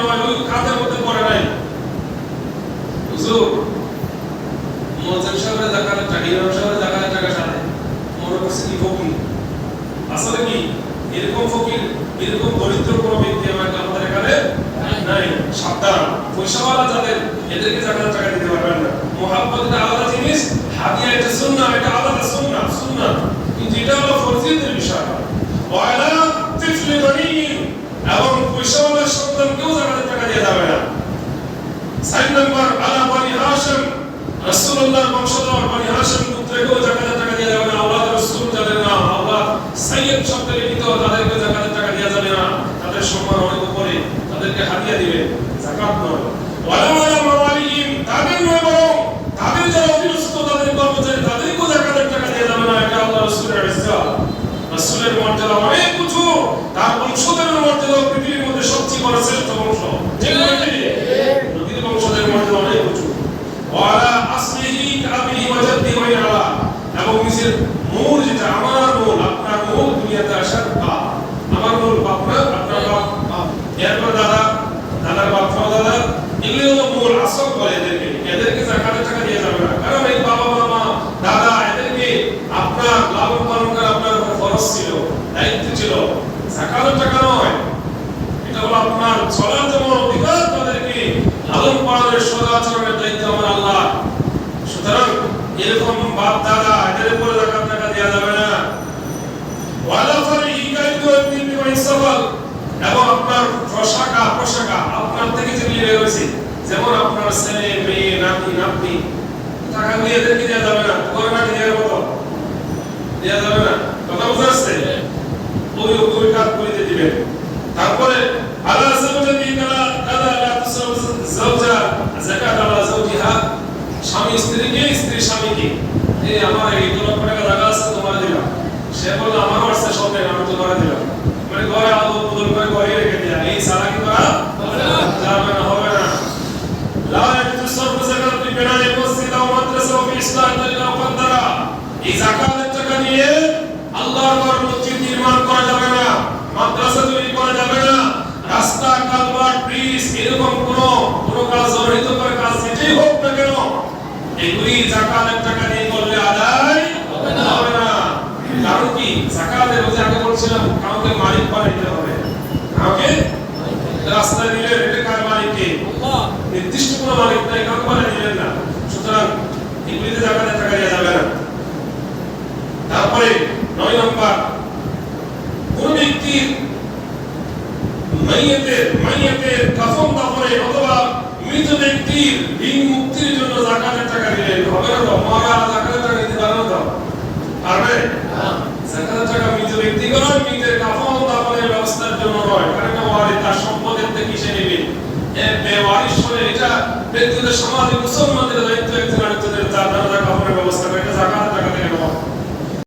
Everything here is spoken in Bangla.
নয়, ওই মধ্যে পড়ে নাই। হুজুর সাহেবের টাকা ইমাম সাহেবের টাকা সাথে মনে করছে কি ফকির? আসলে কি? এরকম ফকির, এরকম দরিদ্র কোনো ব্যক্তি আমাদের এখানে নাই। সাবধান। পয়সাওয়ালা যাদের, এদেরকে টাকা দিতে পারবেন না। এটা আলাদা জিনিস, হাদিয়া এটা সুন্নাহ, এটা আলাদা সুন্নাহ সুন্নাহ। কিন্তু এটা হলো ফরজিয়তের বিষয় ওয়ালা তিফলি গনিয়িন এবং পয়সাওয়ালার সন্তানকেও জাকাতের টাকা দিয়ে যাবে না নাম্বার আলা বনি হাশিম রাসূলুল্লাহর বংশধর বনি হাশিম পুত্রকেও যাকাতের টাকা দেওয়া যাবে না আওলাদ রাসূল যাদের নাম আওলাদ সাইয়্যদ শব্দে লিখিত তাদেরকে যাকাতের টাকা দেওয়া যাবে না, তাদের সম্মান অনেক উপরে, তাদেরকে হাদিয়া দিবে যাকাত নয়। ওয়ালা ওয়ালা মাওয়ালিহিম তাদের নয় বরং তাদের যারা অধীনস্থ, তাদের কর্মচারী, তাদেরকেও যাকাতের টাকা দেওয়া যাবে না, এটা আল্লাহ রাসূলের ইজ্জত। রাসূলের মর্যাদা অনেক উঁচু, তার বংশধরের মর্যাদা পৃথিবীর মধ্যে সবচেয়ে বড় শ্রেষ্ঠ বংশ ঠিক নয় কি? নবীর বংশধরের মর্যাদা অনেক উঁচু ওয়ালা আসলিহি কাবিহি ওয়াজাদ্দি ওয়াইলা এবং নিজের মূল যেটা আমার মূল আপনার মূল দুনিয়াতে আসার বাপ আমার মূল বাপ না আপনার বাপ বাপ এরপর দাদা দাদার বাপ খাওয়া দাদা হলো মূল বলে এদেরকে। এদেরকে জাকাতের টাকা দিয়ে যাবে না। কারণ এই বাবা মামা দাদা, এদেরকে আপনার লালন পালন করা আপনার ফরজ ছিল, দায়িত্ব ছিল। জাকাতের টাকা নয়। এটা হলো আপনার চলার যেমন অধিকার, তাদেরকে লালন পালনের সদাচরণের দায়িত্ব আমার আল্লাহ। সুতরাং এরকম বাপ, দাদা, এদের উপরে জাকাত টাকা দেওয়া যাবে না। ওয়ালা ফারিহি কাইদু ইবনি মাইসাফাল এবং আপনার পোশাকা পোশাকা, আপনার থেকে যেগুলি বের হয়েছে যেমন আপনার ছেলে, মেয়ে, নাতি, নাতনি, টাকা দিয়ে এদেরকে দেওয়া যাবে না। করে নাকি দেওয়ার মতো দেওয়া যাবে না। কথা পারছে ওই ওই কাজ করিতে দিবেন। তারপরে আলা সাওজাতি কালা কালা লা তুসাউ জাওজা যাকাত আলা জাওজিহা স্বামী স্ত্রীকে স্ত্রী স্বামীকে এই আমার এই লক্ষ টাকা টাকা আছে, তোমার দিলাম। সে বলল, আমার আছে সবে আমি তোমার দিলাম। মানে ঘরে আলো বদল করে ঘরে রেখে দেয়া এই সারা কি করা যাবে না হবে না লা ইয়াজুজু সরফু যাকাত ফি বিনাই মসজিদ আও মাদ্রাসা ফি ইসলাম তরিকা মুকদ্দারা এই যাকাতের টাকা নিয়ে আল্লাহর ঘর মসজিদ নির্মাণ করা যাবে না, মাদ্রাসা তৈরি করা যাবে না, রাস্তা, কালভার্ট, ব্রিজ, এরকম কোন কোন কাজ জড়িত করে কাজ যেটাই হোক না কেন, এগুলি জাকাতের টাকা দিয়ে করলে আদায় হবে না। কারণ কি? জাকাতের যে আগে বলছিলাম, কাউকে মালিক বানাইতে হবে। কাউকে রাস্তা দিলে এটা কার মালিককে? নির্দিষ্ট কোনো মালিক নাই, কাউকে বানিয়ে দিলেন না সুতরাং এগুলিতে জাকাতের টাকা দেওয়া যাবে না তারপরে নয় নম্বর কোন ব্যক্তির মাইয়াতের মাইয়াতের কাফন দাফনে অথবা মৃত ব্যক্তির ঋণ মুক্তির জন্য জাকাতের টাকা দিলেন হবে না তো? মরা জাকাতের টাকা দিতে পারবে না তো? পারবে? জাকাতের টাকা মৃত ব্যক্তি নয় মৃতের কাফন দাফনের ব্যবস্থার জন্য নয় কারণ এটা ওয়ারিস তার সম্পদের থেকে কিসে নেবে। এ বেওয়ারিশ হলে এটা ব্যক্তিগত সমাজে মুসলমানদের দায়িত্ব একজন